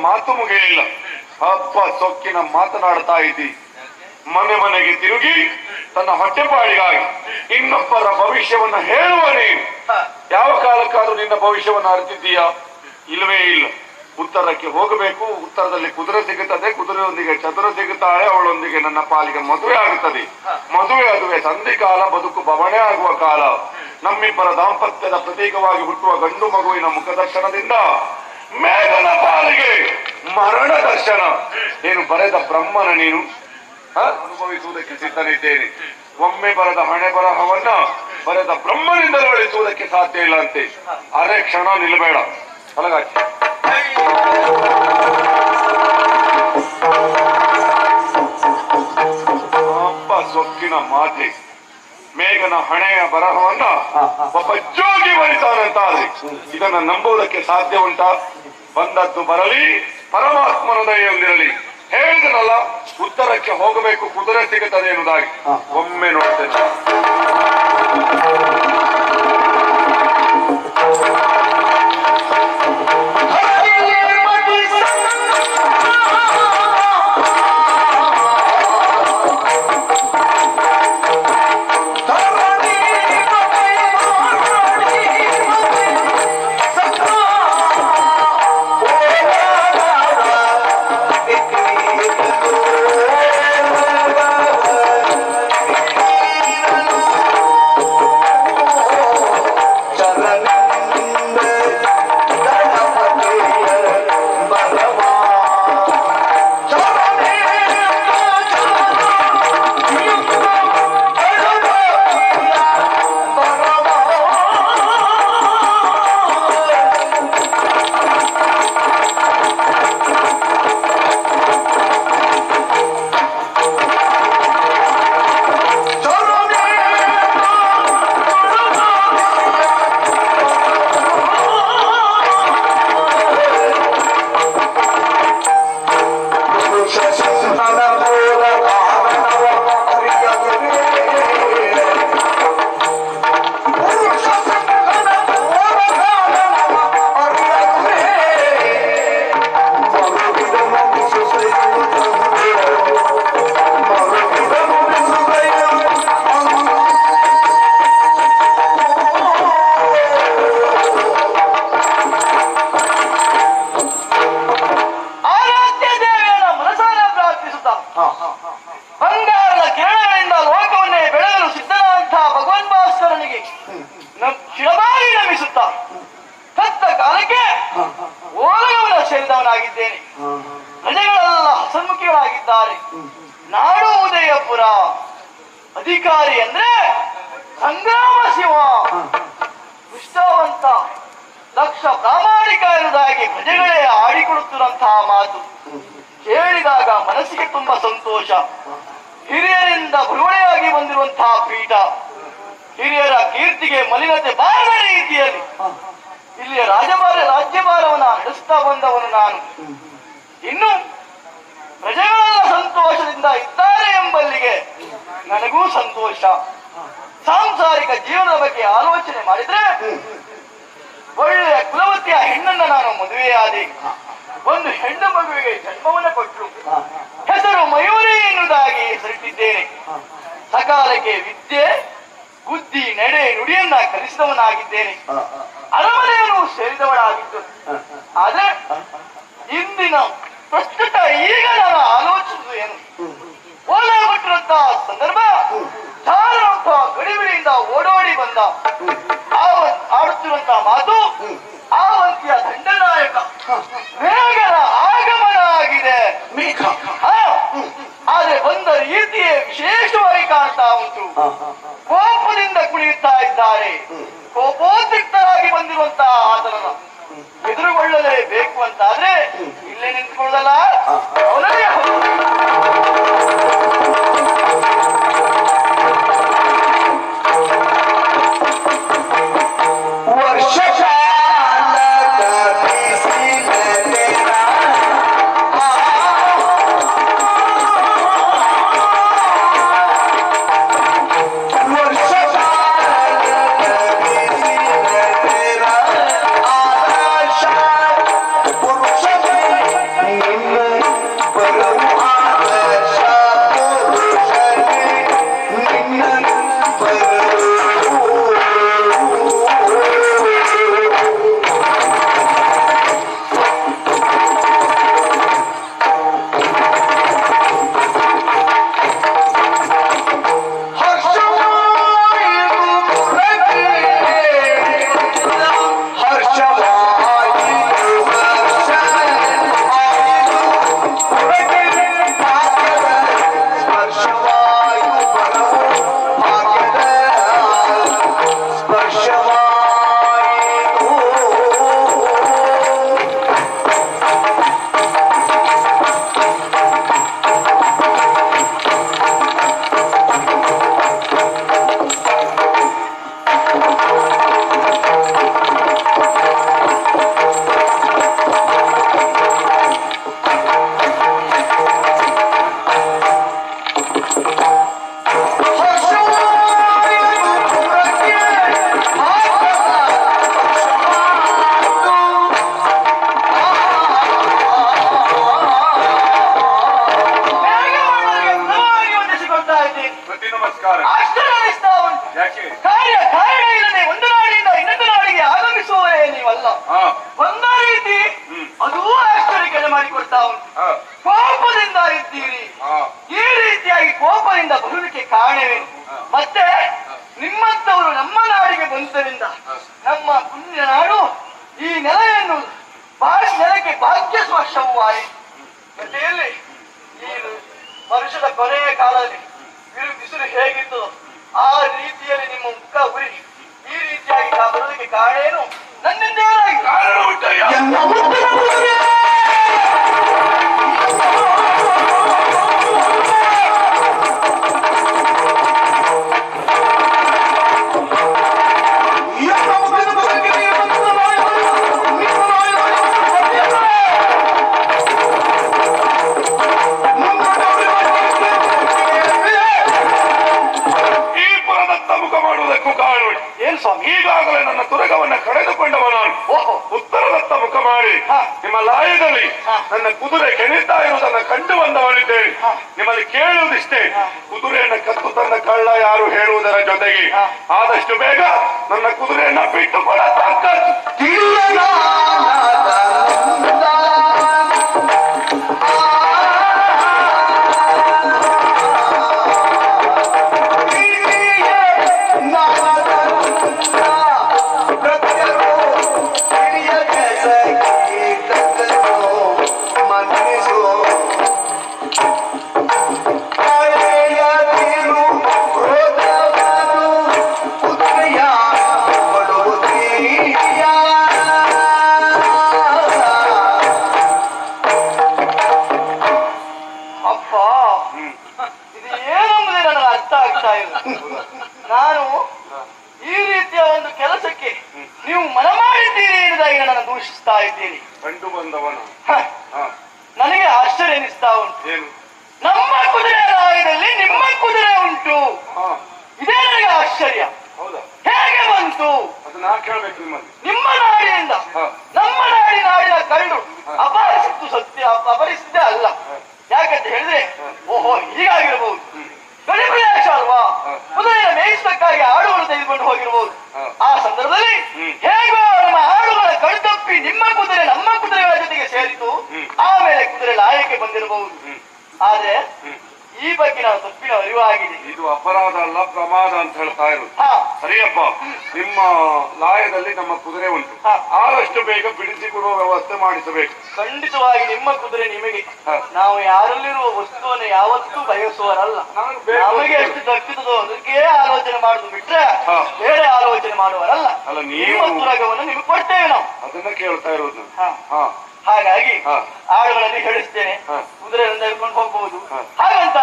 ಮಾತು ಮುಗಿಯಿಲ್ಲ ಹಬ್ಬ ಸೊಕ್ಕಿನ ಮಾತನಾಡ್ತಾ ಇದ್ದಿ. ಮನೆ ಮನೆಗೆ ತಿರುಗಿ, ತನ್ನ ಹೊಟ್ಟೆಪಾಡಿಗಾಗಿ ಇನ್ನೊಬ್ಬರ ಭವಿಷ್ಯವನ್ನ ಹೇಳುವ ನೀನು. ಯಾವ ಕಾಲಕ್ಕಾದ್ರೂ ನಿನ್ನ ಭವಿಷ್ಯವನ್ನ ಅರಿತಿದ್ದೀಯಾ? ಇಲ್ಲವೇ ಇಲ್ಲ. ಉತ್ತರಕ್ಕೆ ಹೋಗಬೇಕು. ಉತ್ತರದಲ್ಲಿ ಕುದುರೆ ಸಿಗುತ್ತದೆ. ಕುದುರೆಯೊಂದಿಗೆ ಚದುರ ಸಿಗುತ್ತಾಳೆ. ಅವಳೊಂದಿಗೆ ನನ್ನ ಪಾಲಿಗೆ ಮದುವೆ ಆಗುತ್ತದೆ. ಮದುವೆ ಅದುವೆ ಸಂಧಿಕಾಲ ಬದುಕು ಬವಣೆ ಆಗುವ ಕಾಲ. ನಮ್ಮಿಬ್ಬರ ದಾಂಪತ್ಯದ ಪ್ರತೀಕವಾಗಿ ಹುಟ್ಟುವ ಗಂಡು ಮಗುವಿನ ಮುಖದರ್ಶನದಿಂದ ಮೇಘನ ಪಾಲಿಗೆ ಮರಣ ನೀನು ಏನು ಬರೆದ ಬ್ರಹ್ಮನ ನೀನು? ಅನುಭವಿಸುವುದಕ್ಕೆ ಸಿದ್ಧನಿದ್ದೇನೆ. ಒಮ್ಮೆ ಬರೆದ ಹಣೆ ಬರಹವನ್ನ ಬರೆದ ಬ್ರಹ್ಮನಿಂದ ಅಳಿಸುವುದಕ್ಕೆ ಸಾಧ್ಯ ಇಲ್ಲ ಅಂತೆ. ಅರೆ ಕ್ಷಣ ನಿಲ್ಬೇಡ. ಅಲಗಾಕಿ ಅಪ್ಪ ಸೊಕ್ಕಿನ ಮಾತೆ ಮೇಘನ ಹಣೆಯ ಬರಹವನ್ನ ಒಬ್ಬ ಜೋಗಿ ಬರಿತಾನಂತಾದ್ರೆ. ಇದನ್ನ ನಂಬುವುದಕ್ಕೆ ಸಾಧ್ಯ ಉಂಟಾ? ಬಂದದ್ದು ಬರಲಿ. ಪರಮಾತ್ಮನ ದಯೆಯೊಂದಿರಲಿ ಹೇಳಿದನಲ್ಲ ಉತ್ತರಕ್ಕೆ ಹೋಗಬೇಕು ಕುದುರೆ ಸಿಗುತ್ತದೆ ಎನ್ನುವುದಾಗಿ. ಒಮ್ಮೆ ನೋಡ್ತೇನೆ. ಸೇರಿದವನಾಗಿದ್ದೇನೆ ಪ್ರಜೆಗಳೆಲ್ಲ ಹಸನ್ಮುಖಿಗಳಾಗಿದ್ದಾರೆ. ನಾಡು ಉದಯಪುರ. ಅಧಿಕಾರಿ ಅಂದ್ರೆ ಸಂಗ್ರಾಮ ಶಿವ. ನಿಷ್ಠಾವಂತ ದಕ್ಷ ಪ್ರಾಮಾಣಿಕ ಇರುವುದಾಗಿ ಪ್ರಜೆಗಳೇ ಆಡಿಕೊಡುತ್ತಿರುವಂತಹ ಮಾತು. ಕೇಳಿದಾಗ ಮನಸ್ಸಿಗೆ ತುಂಬಾ ಸಂತೋಷ. ಹಿರಿಯರಿಂದ ಬರುವಣೆಯಾಗಿ ಬಂದಿರುವಂತಹ ಪೀಠ. ಹಿರಿಯರ ಕೀರ್ತಿಗೆ ಮಲಿನತೆ ಬಾರದ ರೀತಿಯಲ್ಲಿ. ಇಲ್ಲಿಯ ರಾಜಭಾರ ರಾಜ್ಯಭಾರವನ್ನ ನಡೆಸ್ತಾ ಬಂದವನು ನಾನು. ಇನ್ನು ಪ್ರಜೆಗಳೆಲ್ಲ ಸಂತೋಷದಿಂದ ಇದ್ದಾರೆ ಎಂಬಲ್ಲಿಗೆ ನನಗೂ ಸಂತೋಷ. ಸಾಂಸಾರಿಕ ಜೀವನದ ಬಗ್ಗೆ ಆಲೋಚನೆ ಮಾಡಿದ್ರೆ ಒಳ್ಳೆಯ ಕುಲವತಿಯ ಹೆಣ್ಣನ್ನ ನಾನು ಮದುವೆಯಾದೆ ಒಂದು ಹೆಣ್ಣು ಮಗುವಿಗೆ ಜನ್ಮವನ್ನು ಕೊಟ್ಟರು ಹೆಸರು ಮಯೂರಿ ಎನ್ನುವುದಾಗಿ ಹೆಸರಿಟ್ಟಿದ್ದೇನೆ. ಸಕಾಲಕ್ಕೆ ವಿದ್ಯೆ ಬುದ್ಧಿ ನಡೆ ನುಡಿಯನ್ನ ಕಲಿಸಿದವನಾಗಿದ್ದೇನೆ. ಅರಮನೆಯನ್ನು ಸೇರಿದವಳಾಗಿದ್ದು. ಆದ್ರೆ ಇಂದಿನ ಪ್ರಸ್ತುತ ಈಗ ನಾನು ಆಲೋಚಿಸುವುದು ಏನು? ಓಲಾಗುತ್ತಿರುವಂತಹ ಸಂದರ್ಭ ಧಾರಂತ ಗಡಿಬಿಡಿಯಿಂದ ಓಡೋಡಿ ಬಂದ ಆಡುತ್ತಿರುವಂತಹ ಮಾತು ಎದುರುಗೊಳ್ಳಲೇಬೇಕು ಅಂತಾದ್ರೆ ಇಲ್ಲೇ ನಿಂತ್ಕೊಳ್ಳಲ್ಲ. ಅವನೇ Padre. ಮಾಡಿ. ನಿಮ್ಮ ಲಾಯದಲ್ಲಿ ನನ್ನ ಕುದುರೆ ಕೆಣಿತಾ ಇರುವುದನ್ನು ಕಂಡು ಬಂದವನಿದ್ದೇನೆ. ನಿಮ್ಮಲ್ಲಿ ಕೇಳುವುದಿಷ್ಟೇ. ಕುದುರೆಯನ್ನ ಕತ್ತು ತನ್ನ ಕಳ್ಳ ಯಾರು ಹೇಳುವುದರ ಜೊತೆಗೆ ಆದಷ್ಟು ಬೇಗ ನನ್ನ ಕುದುರೆಯನ್ನ ಬಿಟ್ಟು ಕೊಡ ಮಾಡಿದ್ದೀರಿ ನಾನು ದೂಷಿಸ್ತಾ ಇದ್ದೀನಿ. ಕಂಡು ಬಂದವನು. ನನಗೆ ಆಶ್ಚರ್ಯ ಎನಿಸ್ತಾ ಉಂಟು. ನಮ್ಮ ಕುದುರೆ ರಾಯದಲ್ಲಿ ನಿಮ್ಮ ಕುದುರೆ ಉಂಟು. ಇದೇ ನನಗೆ ಆಶ್ಚರ್ಯ. ಹೇಗೆ ಬಂತು? ನಿಮ್ಮ ನಾಡಿನಿಂದ. ನಮ್ಮ ನಾಡಿ ನಾಡಿನ ಕಳ್ಳು ಅಪಹರಿಸಿದ್ದು ಸತ್ಯ ಅಪ- ಅಪಹರಿಸಿದ್ದೇ ಅಲ್ಲ. ಯಾಕಂತ ಹೇಳಿದ್ರೆ ಓಹೋ ಹೀಗಾಗಿರ್ಬಹುದು ಗಡಿ ಪ್ರದೇಶ ಅಲ್ವಾ. ಕುದುರೆಯ ಮೇಯಿಸಕ್ಕಾಗಿ ಆಡುಗಳು ತೆಗೆದುಕೊಂಡು ಹೋಗಿರ್ಬಹುದು ಆ ಸಂದರ್ಭದಲ್ಲಿ ಹೇಗೋ ನಮ್ಮ ಆಡುಗಳ ಕಣ್ತಪ್ಪಿ ನಿಮ್ಮ ಕುದುರೆ ನಮ್ಮ ಕುದುರೆಗಳ ಜೊತೆಗೆ ಸೇರಿತು ಹ್ಮ್. ಆಮೇಲೆ ಕುದುರೆ ಲಾಯಕ್ಕೆ ಬಂದಿರಬಹುದು. ಆದ್ರೆ. ಈ ಬಗ್ಗೆ ನಾವು ತಪ್ಪಿನ ಅರಿವಾಗಿದೆ. ಇದು ಅಪರಾಧ ಅಲ್ಲ ಪ್ರಮಾದ ಅಂತ ಹೇಳ್ತಾ ಇರೋದು. ಹಾ ಸರಿಯಪ್ಪ ನಿಮ್ಮ ಲಾಯದಲ್ಲಿ ನಮ್ಮ ಕುದುರೆ ಉಂಟು. ಆದಷ್ಟು ಬೇಗ ಬಿಡಿಸಿಕೊಡುವ ವ್ಯವಸ್ಥೆ ಮಾಡಿಸಬೇಕು. ಖಂಡಿತವಾಗಿ ನಿಮ್ಮ ಕುದುರೆ ನಿಮಗೆ. ನಾವು ಯಾರಲ್ಲಿರುವ ವಸ್ತುವನ್ನು ಯಾವತ್ತೂ ಬಯಸುವರಲ್ಲ ನಮಗೆ ಎಷ್ಟು ದಕ್ಕಿದೋ ಅದಕ್ಕೆ ಆಲೋಚನೆ ಮಾಡುದು ಬಿಟ್ರೆ ಬೇರೆ ಆಲೋಚನೆ ಮಾಡುವರಲ್ಲ ಅಲ್ಲ, ನೀವು- ನಿಮ್ಮ ತುರಗವನ್ನು ನಿಮ್ಗೆ ಕೊಡ್ತೇವೆ ನಾವು. ಅದನ್ನ ಕೇಳ್ತಾ ಇರೋದು ನಾನು. ಹಾ. ಹಾ. ಹಾಗಾಗಿ. ಆಳುಗಳಲ್ಲಿ ಹೇಳಿಸ್ತೇನೆ. ಹಾ. ಕುದುರೆಯನ್ನು ತೆಗೆದುಕೊಂಡು ಹೋಗ್ಬಹುದು ಹಾಗಂತ.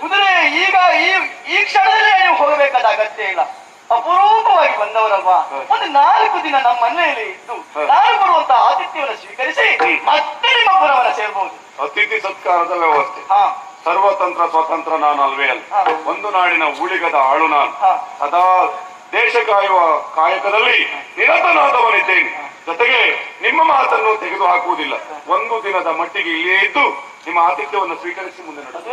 ಕುದುರೆ ಈಗ ಈ ಈ ಕ್ಷಣದಲ್ಲೇ ನೀವು ಹೋಗಬೇಕಾದ ಅಗತ್ಯ ಇಲ್ಲ. ಅಪರೂಪವಾಗಿ ಬಂದವರಲ್ವಾ. ಒಂದು ನಾಲ್ಕು ದಿನ ನಮ್ಮ ಮನೆಯಲ್ಲಿ ಇದ್ದು. ನಾನು ಬರುವಂತ ಆತಿಥ್ಯವನ್ನು ಸ್ವೀಕರಿಸಿ. ಮತ್ತೆ ನಿಮ್ಮ ಪುರವನ್ನು ಸೇರ್ಬಹುದು ಅತಿಥಿ ಸತ್ಕಾರದ ವ್ಯವಸ್ಥೆ. ಹಾ. ಸರ್ವತಂತ್ರ ಸ್ವತಂತ್ರ ನಾನು ಅಲ್ವೇ ಅಲ್ಲ. ಒಂದು ನಾಡಿನ ಉಳಿಗದ ಆಳು ನಾನು. ಅದಾ ಸದಾ ದೇಶ ಕಾಯುವ ಕಾಯಕದಲ್ಲಿ ನಿರತನಾದವನಿದ್ದೇನೆ. ಜೊತೆಗೆ ನಿಮ್ಮ ಮಾತನ್ನು ತೆಗೆದು ಹಾಕುವುದಿಲ್ಲ ಒಂದು ದಿನದ ಮಟ್ಟಿಗೆ ಇಲ್ಲಿಯೇ ಇದ್ದು ನಿಮ್ಮ ಆತಿಥ್ಯವನ್ನು ಸ್ವೀಕರಿಸಿ ಮುಂದೆ ನಡೆದು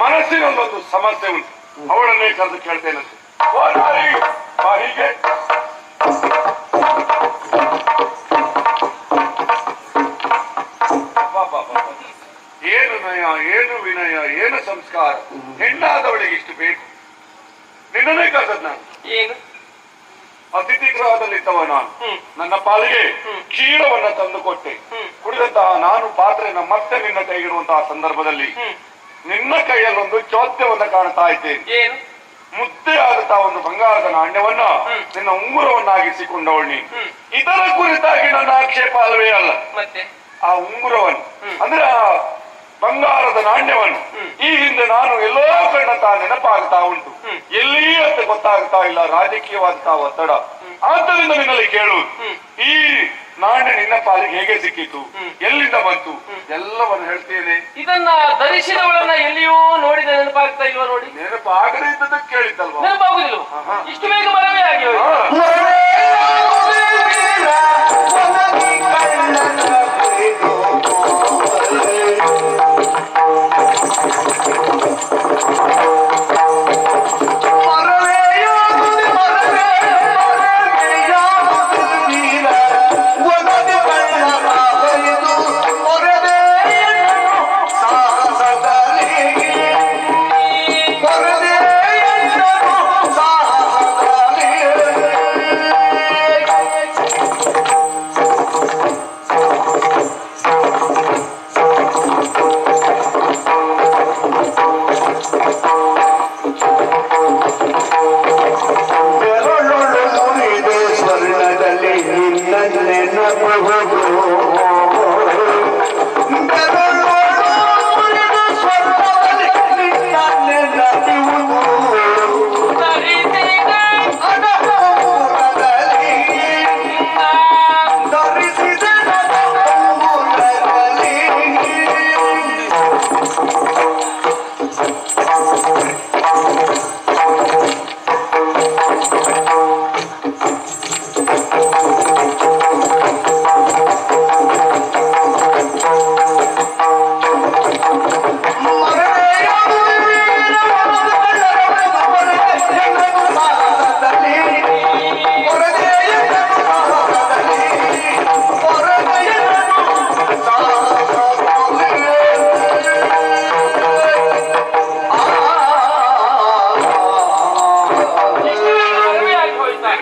ಮನಸ್ಸಿನಲ್ಲೊಂದು ಸಮಸ್ಯೆ ಉಂಟು. ಅವಳನ್ನೇ ಕರೆದು ಕೇಳ್ತೇನಂತೆ ಓ ನಾರಿ, ಬಾ ಹೀಗೆ ಬಾ, ಬಾ, ಬಾ, ಬಾ. ಏನು ನಯ ಏನು ವಿನಯ ಏನು ಸಂಸ್ಕಾರ? ಹೆಣ್ಣಾದವಳಿಗೆ ಇಷ್ಟು ಬೇಕು. ನಿನ್ನನ್ನೇ ಕರೆದದ್ ನಾನು. ಏನು? ಅತಿಥಿ ಗೃಹದಲ್ಲಿದ್ದವ ನಾನು. ನನ್ನ ಪಾಲಿಗೆ. ಕ್ಷೀರವನ್ನ ತಂದು ಕೊಟ್ಟೆ. ಕುಡಿದಂತಹ ನಾನು ಪಾತ್ರೆಯನ್ನ ಮತ್ತೆ ನಿನ್ನ ಕೈಗಿಡುವಂತಹ ಸಂದರ್ಭದಲ್ಲಿ ನಿನ್ನ ಕೈಯಲ್ಲೊಂದು ಚೋದ್ಯವನ್ನ ಕಾಣ್ತಾ ಇದ್ದೇನೆ. ಏನು? ಮುದ್ದೆ ಆದಂತಹ ಒಂದು ಬಂಗಾರದ ನಾಣ್ಯವನ್ನ. ನಿನ್ನ ಉಂಗುರವನ್ನಾಗಿಸಿಕೊಂಡವಳು ನೀನು. ಇದರ ಕುರಿತಾಗಿ ನನ್ನ ಆಕ್ಷೇಪ ಅಲ್ವೇ ಅಲ್ಲ. ಆ ಉಂಗುರವನ್ನು. ಅಂದ್ರೆ ಆ ಬಂಗಾರದ ನಾಣ್ಯವನ್ನು ಈ ಹಿಂದೆ ನಾನು ಎಲ್ಲೋ ಕಂಡಂತಹ ನೆನಪಾಗ್ತಾ ಉಂಟು. ಎಲ್ಲಿ ಅಂತ ಗೊತ್ತಾಗ್ತಾ ಇಲ್ಲ ರಾಜಕೀಯವಾದಂತಹ ಒತ್ತಡ. ಆದ್ದರಿಂದ ನಿನ್ನಲ್ಲಿ ಕೇಳುವುದು ಈ ನಾಣ್ಯ ನಿನ್ನ ಪಾಲಿಗೆ ಹೇಗೆ ಸಿಕ್ಕಿತು? ಹ್ಮ್. ಎಲ್ಲಿಂದ ಬಂತು? ಎಲ್ಲವನ್ನು ಹೇಳ್ತೇನೆ. ಇದನ್ನ ಧರಿಸಿದವಳನ್ನ ಎಲ್ಲಿಯೂ ನೋಡಿದ ನೆನಪಾಗ್ತಾ ಇಲ್ವಾ ನೋಡಿ? ನೆನಪು ಇದ್ದದ್ದು ಕೇಳಿದ್ದಲ್ವಾ? ನೆನಪಾಗುದಿಲ್ಲ. ಇಷ್ಟು ಬೇಗ ಮರವೇ ಆಗಿ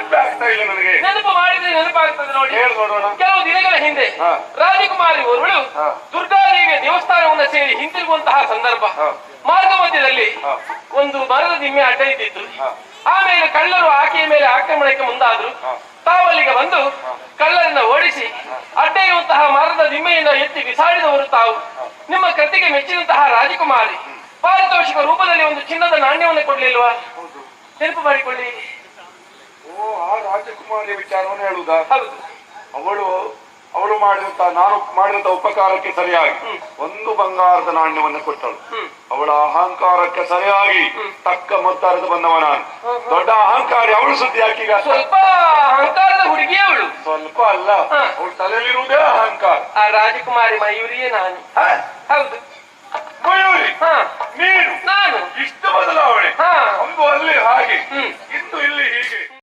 ನೆನಪಾಗ್ತಾ ಇಲ್ಲ ನನಗೆ. ನೆನಪು ಮಾಡಿದ್ರೆ ನೆನಪಾಗ್ತದೆ ನೋಡಿ. ಹೇಳು ನೋಡೋಣ. ಕೆಲವು ದಿನಗಳ ಹಿಂದೆ ರಾಜಕುಮಾರಿ ಹಾ. ದುರ್ಗಾದೇವಿಯ ದೇವಸ್ಥಾನವನ್ನು ಸೇರಿ ಹಿಂತಿರುಗುವಂತಹ ಸಂದರ್ಭ. ಮಾರ್ಗ ಮಧ್ಯದಲ್ಲಿ ಒಂದು ಮರದ ದಿಮ್ಮೆ ಅಡ್ಡ ಇದ್ದಿತ್ತು. ಆಮೇಲೆ ಕಳ್ಳರು ಆಕೆಯ ಮೇಲೆ ಆಕ್ರಮಣಕ್ಕೆ ಮುಂದಾದ್ರು. ತಾವಲ್ಲಿಗೆ ಬಂದು ಕಳ್ಳರನ್ನ ಓಡಿಸಿ ಅಡ್ಡ ಇರುವಂತಹ ಮರದ ದಿಮ್ಮೆಯಿಂದ ಎತ್ತಿ ಬಿಸಾಡಿದವರು ತಾವು. ನಿಮ್ಮ ಕೃತಿಗೆ ಮೆಚ್ಚಿದಂತಹ ರಾಜಕುಮಾರಿ ಪಾರಿತೋಷಿಕ ರೂಪದಲ್ಲಿ ಒಂದು ಚಿನ್ನದ ನಾಣ್ಯವನ್ನು ಕೊಡ್ಲಿಲ್ವಾ? ನೆನಪು ಮಾಡಿಕೊಳ್ಳಿ. ರಾಜಕುಮಾರಿಯ ವಿಚಾರವನ್ನು ಹೇಳುವುದಾ? ಹೌದು. ಅವಳು ಅವಳು ಮಾಡಿದಂತ ನಾನು ಮಾಡಿದಂತ ಉಪಕಾರಕ್ಕೆ ಸರಿಯಾಗಿ ಒಂದು ಬಂಗಾರದ ನಾಣ್ಯವನ್ನು ಕೊಟ್ಟಳು. ಅವಳ ಅಹಂಕಾರಕ್ಕೆ ಸರಿಯಾಗಿ ತಕ್ಕ ಮೊತ್ತಾರದ ಬಂದವ ನಾನು. ದೊಡ್ಡ ಅಹಂಕಾರಿ ಅವಳು ಸುದ್ದಿ ಹಾಕಿಗ. ಸ್ವಲ್ಪ ಅಹಂಕಾರದ ಹುಡುಗಿ ಅವಳು. ಸ್ವಲ್ಪ ಅಲ್ಲ. ಅವಳು ತಲೆಯಲ್ಲಿರುವುದೇ ಅಹಂಕಾರ. ಆ ರಾಜಕುಮಾರಿ ಮಯೂರಿಯೇ ನಾನು? ಹೌದು. ಮಯೂರಿ ಹಾ. ನೀನು ನಾನು. ಇಷ್ಟು ಬದಲಾವಣೆ. ಒಂದು ಅಲ್ಲಿ ಹಾಗೆ. ಇಂದು ಇಲ್ಲಿ ಹೀಗೆ.